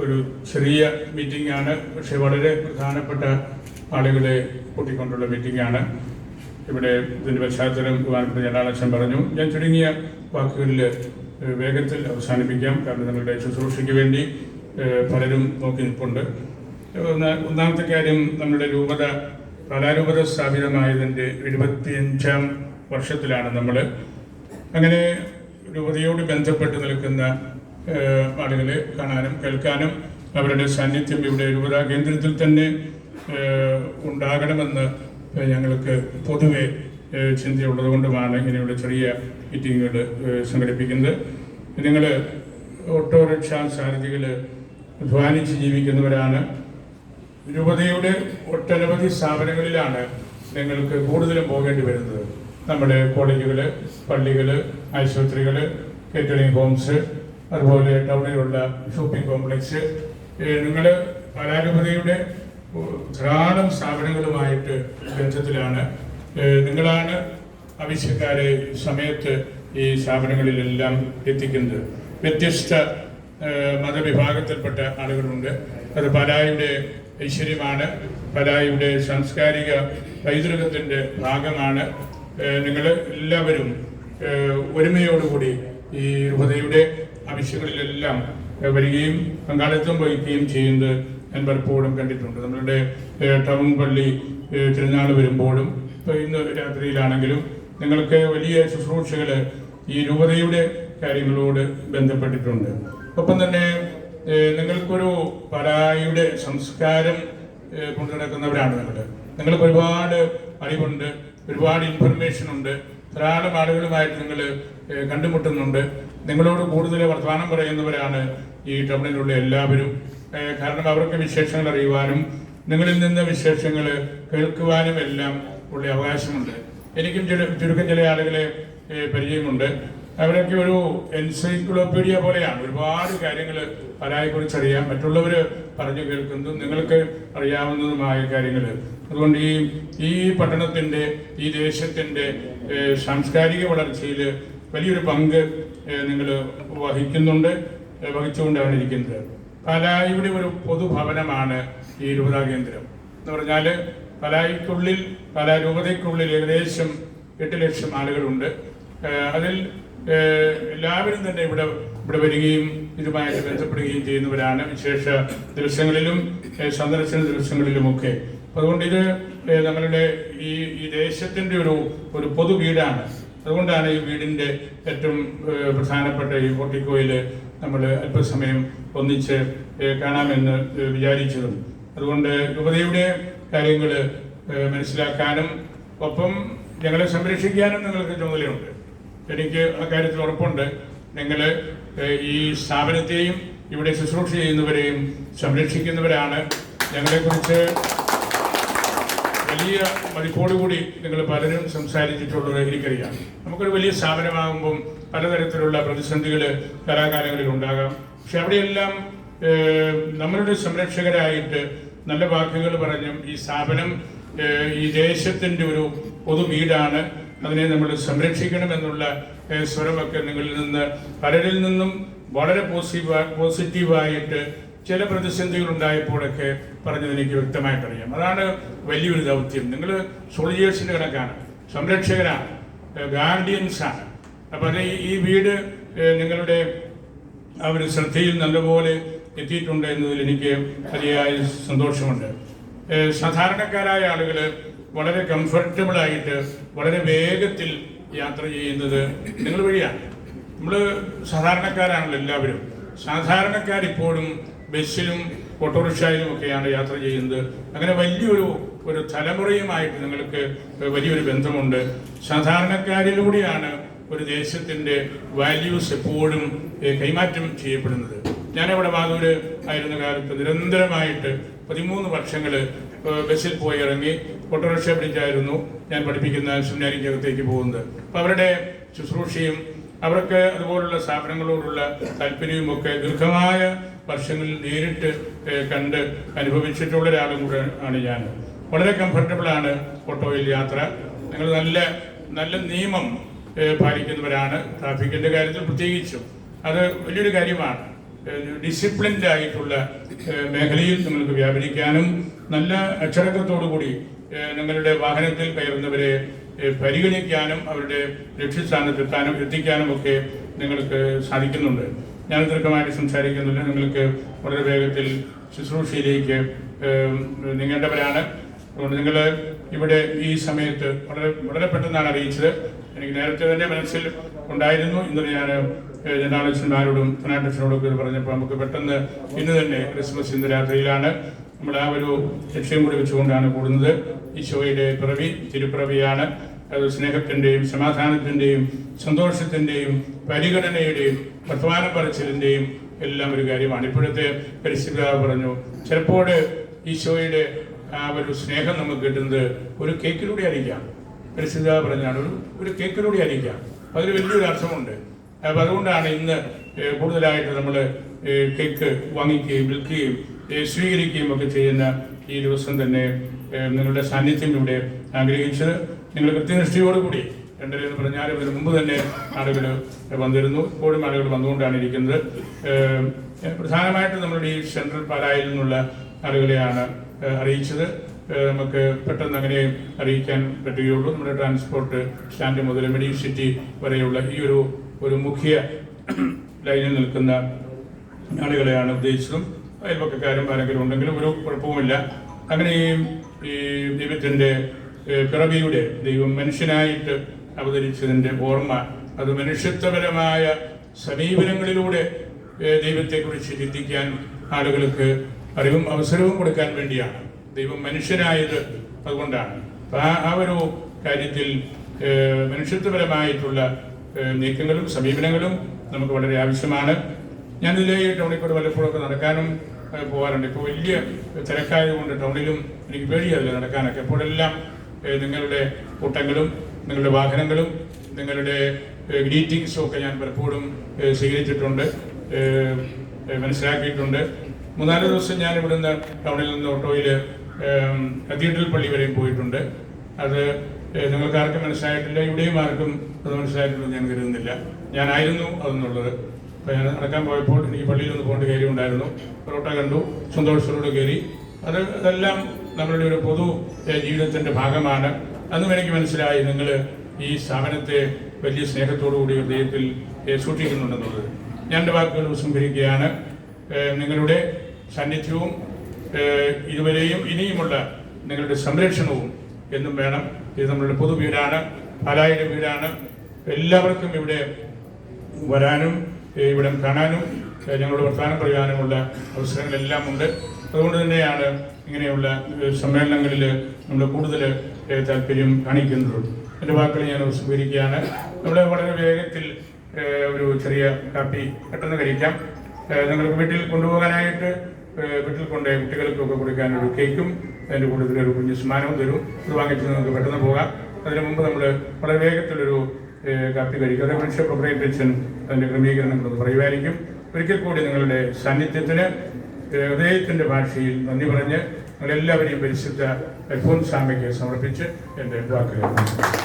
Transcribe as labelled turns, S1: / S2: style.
S1: ഒരു ചെറിയ മീറ്റിംഗ് ആണ് പക്ഷെ വളരെ പ്രധാനപ്പെട്ട ആളുകളെ കൂട്ടിക്കൊണ്ടുള്ള മീറ്റിംഗ് ആണ് ഇവിടെ ഇതിന്റെ പശ്ചാത്തലം ബഹുമാനപ്പെട്ട ജനാലക്ഷൻ പറഞ്ഞു. ഞാൻ ചുരുങ്ങിയ വാക്കുകളിൽ വേഗത്തിൽ അവസാനിപ്പിക്കാം. കാരണം നിങ്ങളുടെ ശുശ്രൂഷയ്ക്ക് വേണ്ടി പലരും നോക്കി നിൽപ്പുണ്ട്. ഒന്നാമത്തെ കാര്യം നമ്മുടെ രൂപത കലാരൂപത സ്ഥാപിതമായതിന്റെ എഴുപത്തിയഞ്ചാം വർഷത്തിലാണ് നമ്മൾ അങ്ങനെ രൂപതയോട് ബന്ധപ്പെട്ട് നിൽക്കുന്ന ആളുകളെ കാണാനും കേൾക്കാനും അവരുടെ സാന്നിധ്യം ഇവിടെ രൂപത കേന്ദ്രത്തിൽ തന്നെ ഉണ്ടാകണമെന്ന് ഞങ്ങൾക്ക് പൊതുവെ ചിന്തയുള്ളത് കൊണ്ടുമാണ് ഇങ്ങനെയുള്ള ചെറിയ മീറ്റിങ്ങുകൾ സംഘടിപ്പിക്കുന്നത്. നിങ്ങൾ ഓട്ടോറിക്ഷ സാരഥികൾ അധ്വാനിച്ച് ജീവിക്കുന്നവരാണ്. രൂപതയുടെ ഒട്ടനവധി സ്ഥാപനങ്ങളിലാണ് നിങ്ങൾക്ക് കൂടുതലും പോകേണ്ടി വരുന്നത്. നമ്മുടെ കോളേജുകൾ പള്ളികൾ ആശുപത്രികൾ കേറ്ററിംഗ് ഹോംസ് അതുപോലെ ടൗണിലുള്ള ഷോപ്പിംഗ് കോംപ്ലക്സ്. നിങ്ങൾ കലാരൂപതയുടെ ധാരാളം സ്ഥാപനങ്ങളുമായിട്ട് ബന്ധത്തിലാണ്. നിങ്ങളാണ് ആവശ്യക്കാരെ സമയത്ത് ഈ സ്ഥാപനങ്ങളിലെല്ലാം എത്തിക്കുന്നത്. വ്യത്യസ്ത മതവിഭാഗത്തിൽപ്പെട്ട ആളുകളുണ്ട്. അത് പലായുടെ ഐശ്വര്യമാണ്. പലായുടെ സാംസ്കാരിക പൈതൃകത്തിന്റെ ഭാഗമാണ്. നിങ്ങൾ എല്ലാവരും ഒരുമയോടുകൂടി ഈ രൂപതയുടെ ആവശ്യങ്ങളിലെല്ലാം വരികയും പങ്കാളിത്തം വഹിക്കുകയും ചെയ്യുന്നത് ഞാൻ പലപ്പോഴും കണ്ടിട്ടുണ്ട്. നമ്മളുടെ ടൗൺ പള്ളി തിരുനാൾ വരുമ്പോഴും ഇപ്പോൾ ഇന്ന് രാത്രിയിലാണെങ്കിലും നിങ്ങൾക്ക് വലിയ ശുശ്രൂഷകൾ ഈ രൂപതയുടെ കാര്യങ്ങളോട് ബന്ധപ്പെട്ടിട്ടുണ്ട്. ഒപ്പം തന്നെ നിങ്ങൾക്കൊരു പരായുടെ സംസ്കാരം കൊണ്ടുനടക്കുന്നവരാണ് കൊണ്ടു നടക്കുന്നവരാണ് നിങ്ങൾ നിങ്ങൾക്ക് ഒരുപാട് അറിവുണ്ട് ഒരുപാട് ഇൻഫർമേഷൻ ഉണ്ട്. ധാരാളം ആളുകളുമായിട്ട് നിങ്ങൾ കണ്ടുമുട്ടുന്നുണ്ട്. നിങ്ങളോട് കൂടുതൽ വർത്തമാനം പറയുന്നവരാണ് ഈ ടൗണിലുള്ള എല്ലാവരും. കാരണം അവർക്ക് വിശേഷങ്ങൾ അറിയുവാനും നിങ്ങളിൽ നിന്ന് വിശേഷങ്ങൾ കേൾക്കുവാനും എല്ലാം ഉള്ള അവകാശമുണ്ട്. എനിക്കും ചില ചുരുക്കം ചില ആളുകളെ പരിചയമുണ്ട്. അവരൊക്കെ ഒരു എൻസൈക്ലോപീഡിയ പോലെയാണ്. ഒരുപാട് കാര്യങ്ങൾ പരായെക്കുറിച്ച് അറിയാം മറ്റുള്ളവർ പറഞ്ഞു കേൾക്കുന്നതും നിങ്ങൾക്ക് അറിയാവുന്നതുമായ കാര്യങ്ങൾ. അതുകൊണ്ട് ഈ ഈ പട്ടണത്തിന്റെ ഈ ദേശത്തിന്റെ സാംസ്കാരിക വളർച്ചയിൽ വലിയൊരു പങ്ക് നിങ്ങൾ വഹിക്കുന്നുണ്ട് വഹിച്ചുകൊണ്ടാണ് ഇരിക്കുന്നത്. പലായിയുടെ ഒരു പൊതുഭവനമാണ് ഈ രൂപതാ കേന്ദ്രം. എന്ന് പറഞ്ഞാൽ പലായിക്കുള്ളിൽ പല രൂപതയ്ക്കുള്ളിൽ ഏകദേശം എട്ട് ലക്ഷം ആളുകളുണ്ട്. അതിൽ എല്ലാവരും തന്നെ ഇവിടെ ഇവിടെ വരികയും ഇതുമായിട്ട് ബന്ധപ്പെടുകയും ചെയ്യുന്നവരാണ് വിശേഷ ദിവസങ്ങളിലും സന്ദർശന ദിവസങ്ങളിലുമൊക്കെ. അതുകൊണ്ട് ഇത് നമ്മളുടെ ഈ ഈ ദേശത്തിന്റെ ഒരു ഒരു പൊതു വീടാണ്. അതുകൊണ്ടാണ് ഈ വീടിന്റെ ഏറ്റവും പ്രധാനപ്പെട്ട ഈ പോർട്ടിക്കോയിൽ നമ്മൾ അല്പസമയം ഒന്നിച്ച് കാണാമെന്ന് വിചാരിച്ചതും. അതുകൊണ്ട് യുവതയുടെ കാര്യങ്ങൾ മനസ്സിലാക്കാനും ഒപ്പം ഞങ്ങളെ സംരക്ഷിക്കാനും നിങ്ങൾക്ക് ചുമതലയുണ്ട്. എനിക്ക് ആ കാര്യത്തിൽ ഉറപ്പുണ്ട്. നിങ്ങൾ ഈ സ്ഥാപനത്തെയും ഇവിടെ ശുശ്രൂഷ ചെയ്യുന്നവരെയും സംരക്ഷിക്കുന്നവരാണ്. ഞങ്ങളെക്കുറിച്ച് വലിയ മതിപ്പോടുകൂടി നിങ്ങൾ പലരും സംസാരിച്ചിട്ടുള്ളത് എനിക്കറിയാം നമുക്കൊരു വലിയ സ്ഥാപനമാകുമ്പം പലതരത്തിലുള്ള പ്രതിസന്ധികൾ കലാകാലങ്ങളിൽ ഉണ്ടാകാം. പക്ഷെ അവിടെയെല്ലാം നമ്മളുടെ സംരക്ഷകരായിട്ട് നല്ല വാക്കുകൾ പറഞ്ഞും ഈ സ്ഥാപനം ഈ ദേശത്തിന്റെ ഒരു പൊതു വീടാണ്. അതിനെ നമ്മൾ സംരക്ഷിക്കണമെന്നുള്ള സ്വരമൊക്കെ നിങ്ങളിൽ നിന്ന് പലരിൽ നിന്നും വളരെ പോസിറ്റീവ് പോസിറ്റീവായിട്ട് ചില പ്രതിസന്ധികൾ ഉണ്ടായപ്പോഴൊക്കെ പറഞ്ഞത് എനിക്ക് വ്യക്തമായിട്ടറിയാം. അതാണ് വലിയൊരു ദൗത്യം. നിങ്ങൾ സോൾജിയേഴ്സിന്റെ കണക്കാണ് സംരക്ഷകരാണ് ഗാർഡിയൻസ് ആണ് അപ്പൊ അത് ഈ- വീട് നിങ്ങളുടെ ആ ഒരു ശ്രദ്ധയിൽ നല്ലപോലെ എത്തിയിട്ടുണ്ട് എന്നതിൽ എനിക്ക് അതിയായ സന്തോഷമുണ്ട്. സാധാരണക്കാരായ ആളുകൾ വളരെ കംഫർട്ടബിൾ ആയിട്ട് വളരെ വേഗത്തിൽ യാത്ര ചെയ്യുന്നത് നിങ്ങൾ വഴിയാണ്. നമ്മൾ സാധാരണക്കാരാണല്ലോ എല്ലാവരും. സാധാരണക്കാരിപ്പോഴും ബസ്സിലും ഓട്ടോറിക്ഷയിലും ഒക്കെയാണ് യാത്ര ചെയ്യുന്നത്. അങ്ങനെ വലിയൊരു ഒരു തലമുറയുമായിട്ട് നിങ്ങൾക്ക് വലിയൊരു ബന്ധമുണ്ട്. സാധാരണക്കാരിലൂടെയാണ് ഒരു ദേശത്തിന്റെ വാല്യൂസ് എപ്പോഴും കൈമാറ്റം ചെയ്യപ്പെടുന്നത്. ഞാനിവിടെ മാതൂര് ആയിരുന്ന കാലത്ത് നിരന്തരമായിട്ട് പതിമൂന്ന് വർഷങ്ങൾ ബസ്സിൽ പോയി ഇറങ്ങി ഓട്ടോറിക്ഷ പിടിച്ചായിരുന്നു ഞാൻ പഠിപ്പിക്കുന്ന സെമിനാരിക്കകത്തേക്ക് പോകുന്നത്. അപ്പോൾ അവരുടെ ശുശ്രൂഷയും അവർക്ക് അതുപോലുള്ള സ്ഥാപനങ്ങളോടുള്ള താല്പര്യവും ഒക്കെ ദീർഘമായ വർഷങ്ങളിൽ നേരിട്ട് കണ്ട് അനുഭവിച്ചിട്ടുള്ള ഒരാളും കൂടെ ആണ് ഞാൻ. വളരെ കംഫർട്ടബിൾ ആണ് ഓട്ടോയിൽ യാത്ര. നിങ്ങൾ നല്ല നല്ല നിയമം പാലിക്കുന്നവരാണ്. ട്രാഫിക്കിന്റെ കാര്യത്തിൽ പ്രത്യേകിച്ചും. അത് വലിയൊരു കാര്യമാണ്. ഡിസിപ്ലിൻഡ് ആയിട്ടുള്ള മേഖലയിൽ നിങ്ങൾക്ക് വ്യാപരിക്കാനും നല്ല അച്ചടക്കത്തോടു കൂടി ഏഹ്, നിങ്ങളുടെ വാഹനത്തിൽ കയറുന്നവരെ പരിഗണിക്കാനും അവരുടെ ലക്ഷ്യസ്ഥാനത്തെത്താനും എത്തിക്കാനും ഒക്കെ നിങ്ങൾക്ക് സാധിക്കുന്നുണ്ട്. ഞാൻ ദീർഘമായിട്ട് സംസാരിക്കുന്നില്ല. നിങ്ങൾക്ക് വളരെ വേഗത്തിൽ ശുശ്രൂഷയിലേക്ക് നീങ്ങേണ്ടവരാണ്. അതുകൊണ്ട് നിങ്ങൾ ഇവിടെ ഈ സമയത്ത് വളരെ വളരെ പെട്ടെന്നാണ് അറിയിച്ചത്. എനിക്ക് നേരത്തെ തന്നെ മനസ്സിൽ ഉണ്ടായിരുന്നു. ഇന്നലെ ഞാൻ ഫനാട്ടക്ഷനോടും ഒക്കെ പറഞ്ഞപ്പോൾ നമുക്ക് പെട്ടെന്ന് ഇന്ന് തന്നെ ക്രിസ്മസ് ഇന്ന് രാത്രിയിലാണ്. നമ്മൾ ആ ഒരു ലക്ഷ്യം കൂടി വെച്ചുകൊണ്ടാണ് കൂടുന്നത്. ഈശോയുടെ പിറവി തിരുപ്പിറവിയാണ്. അത് സ്നേഹത്തിന്റെയും സമാധാനത്തിന്റെയും സന്തോഷത്തിന്റെയും പരിഗണനയുടെയും വർത്തമാനം പറച്ചിലിന്റെയും എല്ലാം ഒരു കാര്യമാണ്. ഇപ്പോഴത്തെ പരിസ്ഥിതി പറഞ്ഞു ചിലപ്പോൾ ഈശോയുടെ ആ ഒരു സ്നേഹം നമുക്ക് കിട്ടുന്നത് ഒരു കേക്കിലൂടെ ആയിരിക്കാം. പരിസ്ഥിതി പറഞ്ഞാണ് ഒരു ഒരു കേക്കിലൂടെ ആയിരിക്കാം. അതിന് വലിയൊരു അർത്ഥമുണ്ട്. അപ്പം അതുകൊണ്ടാണ് ഇന്ന് കൂടുതലായിട്ട് നമ്മൾ കേക്ക് വാങ്ങിക്കുകയും വിൽക്കുകയും സ്വീകരിക്കുകയും ഒക്കെ ചെയ്യുന്ന ഈ ദിവസം തന്നെ നിങ്ങളുടെ സാന്നിധ്യം ഇവിടെ ആഗ്രഹിച്ചത് നിങ്ങൾ കൃത്യനിഷ്ഠയോടുകൂടി രണ്ടര എന്ന് പറഞ്ഞാൽ ഇതിന് മുമ്പ് തന്നെ ആളുകൾ വന്നിരുന്നു. ഇപ്പോഴും ആളുകൾ വന്നുകൊണ്ടാണ് ഇരിക്കുന്നത്. പ്രധാനമായിട്ടും നമ്മുടെ ഈ സെൻട്രൽ പാലായിൽ നിന്നുള്ള ആളുകളെയാണ് അറിയിച്ചത്. നമുക്ക് പെട്ടെന്ന് അങ്ങനെ അറിയിക്കാൻ പറ്റുകയുള്ളൂ. നമ്മുടെ ട്രാൻസ്പോർട്ട് സ്റ്റാൻഡ് മുതൽ മെഡി സിറ്റി വരെയുള്ള ഈ ഒരു ഒരു മുഖ്യ ലൈനിൽ നിൽക്കുന്ന ആളുകളെയാണ് ഉദ്ദേശിച്ചതും. അയൽപക്കക്കാരും ആരെങ്കിലും ഉണ്ടെങ്കിലും ഒരു കുഴപ്പവുമില്ല. അങ്ങനെ ഈ ദൈവത്തിന്റെ പിറവിയുടെ ദൈവം മനുഷ്യനായിട്ട് അവതരിച്ചതിന്റെ ഓർമ്മ അത് മനുഷ്യത്വപരമായ സമീപനങ്ങളിലൂടെ ദൈവത്തെക്കുറിച്ച് ചിന്തിക്കാൻ ആളുകൾക്ക് അറിവും അവസരവും കൊടുക്കാൻ വേണ്ടിയാണ്. ദൈവം മനുഷ്യനായത് അതുകൊണ്ടാണ്. അപ്പം ആ ഒരു കാര്യത്തിൽ മനുഷ്യത്വപരമായിട്ടുള്ള നീക്കങ്ങളും സമീപനങ്ങളും നമുക്ക് വളരെ ആവശ്യമാണ്. ഞാൻ ഈ ടൗണിൽ വല്ലപ്പോഴും വല്ലപ്പോഴൊക്കെ നടക്കാനും പോകാറുണ്ട് ഇപ്പോൾ വലിയ തിരക്കായതുകൊണ്ട് ടൗണിലും എനിക്ക് പേടിയാവില്ല നടക്കാനൊക്കെ. അപ്പോഴെല്ലാം ഏഹ്, നിങ്ങളുടെ കൂട്ടങ്ങളും നിങ്ങളുടെ വാഹനങ്ങളും നിങ്ങളുടെ ഗ്രീറ്റിംഗ്സും ഒക്കെ ഞാൻ പലപ്പോഴും സ്വീകരിച്ചിട്ടുണ്ട് മനസ്സിലാക്കിയിട്ടുണ്ട്. മൂന്നാൽ ദിവസം ഞാൻ ഇവിടുന്ന് ടൗണിൽ നിന്ന് ഓട്ടോയിൽ കത്തീഡ്രൽ പള്ളി വരെയും പോയിട്ടുണ്ട്. അത് നിങ്ങൾക്ക് ആർക്കും മനസ്സിലായിട്ടില്ല ഇവിടെയും ആർക്കും അത് മനസ്സിലായിട്ടുണ്ടെന്ന് ഞാൻ കരുതുന്നില്ല. ഞാനായിരുന്നു അതെന്നുള്ളത്. അപ്പോൾ ഞാൻ നടക്കാൻ പോയപ്പോൾ എനിക്ക് പള്ളിയിൽ ഒന്ന് പോകേണ്ട കയറി ഉണ്ടായിരുന്നു. പൊറോട്ട കണ്ടു സന്തോഷത്തോടെ കയറി. അത് അതെല്ലാം നമ്മളുടെ ഒരു പൊതു ജീവിതത്തിന്റെ ഭാഗമാണ്. അന്നും എനിക്ക് മനസ്സിലായി നിങ്ങൾ ഈ സ്ഥാപനത്തെ വലിയ സ്നേഹത്തോടുകൂടി ഹൃദയത്തിൽ സൂക്ഷിക്കുന്നുണ്ടെന്നുള്ളത്. എന്റെ വാക്കുകൾ ഉപസംഹരിക്കുകയാണ് നിങ്ങളുടെ സാന്നിധ്യവും ഇതുവരെയും ഇനിയുമുള്ള നിങ്ങളുടെ സംരക്ഷണവും എന്നും വേണം. ഇത് നമ്മളുടെ പൊതു വീടാണ് പാലായുടെ വീടാണ്. എല്ലാവർക്കും ഇവിടെ വരാനും ഇവിടെ കാണാനും ഞങ്ങളോട് വർത്തമാനം പറയാനുമുള്ള അവസരങ്ങളെല്ലാം ഉണ്ട്. അതുകൊണ്ട് തന്നെയാണ് ഇങ്ങനെയുള്ള സമ്മേളനങ്ങളിൽ നമ്മൾ കൂടുതൽ താല്പര്യം കാണിക്കുന്നത് എന്റെ വാക്കുകൾ ഞാൻ സ്വീകരിക്കുകയാണ് നമ്മൾ വളരെ വേഗത്തിൽ ഒരു ചെറിയ കാപ്പി പെട്ടെന്ന് കഴിക്കാം. നിങ്ങൾക്ക് വീട്ടിൽ കൊണ്ടുപോകാനായിട്ട് വീട്ടിൽ കൊണ്ട് കുട്ടികൾക്കൊക്കെ കൊടുക്കാൻ ഒരു കേക്കും അതിന്റെ കൂട്ടത്തിൽ ഒരു കുഞ്ഞു സമ്മാനവും തരും. ഇത് വാങ്ങിച്ച് നിങ്ങൾക്ക് പെട്ടെന്ന് പോകാം. അതിന് മുമ്പ് നമ്മൾ വളരെ വേഗത്തിലൊരു കാപ്പി കഴിക്കും. മനുഷ്യ പ്രൊപ്പറേറ്റേഴ്സൻ അതിന്റെ ക്രമീകരണങ്ങളൊന്ന് പറയുമായിരിക്കും. ഒരിക്കൽ കൂടി നിങ്ങളുടെ സാന്നിധ്യത്തിന് ഹൃദയത്തിന്റെ ഭാഷയിൽ നന്ദി പറഞ്ഞ് നിങ്ങളെല്ലാവരെയും പരിശുദ്ധ അൽഫോൻസാമയ്ക്ക് സമർപ്പിച്ച് എന്റെ വാക്കുകൾ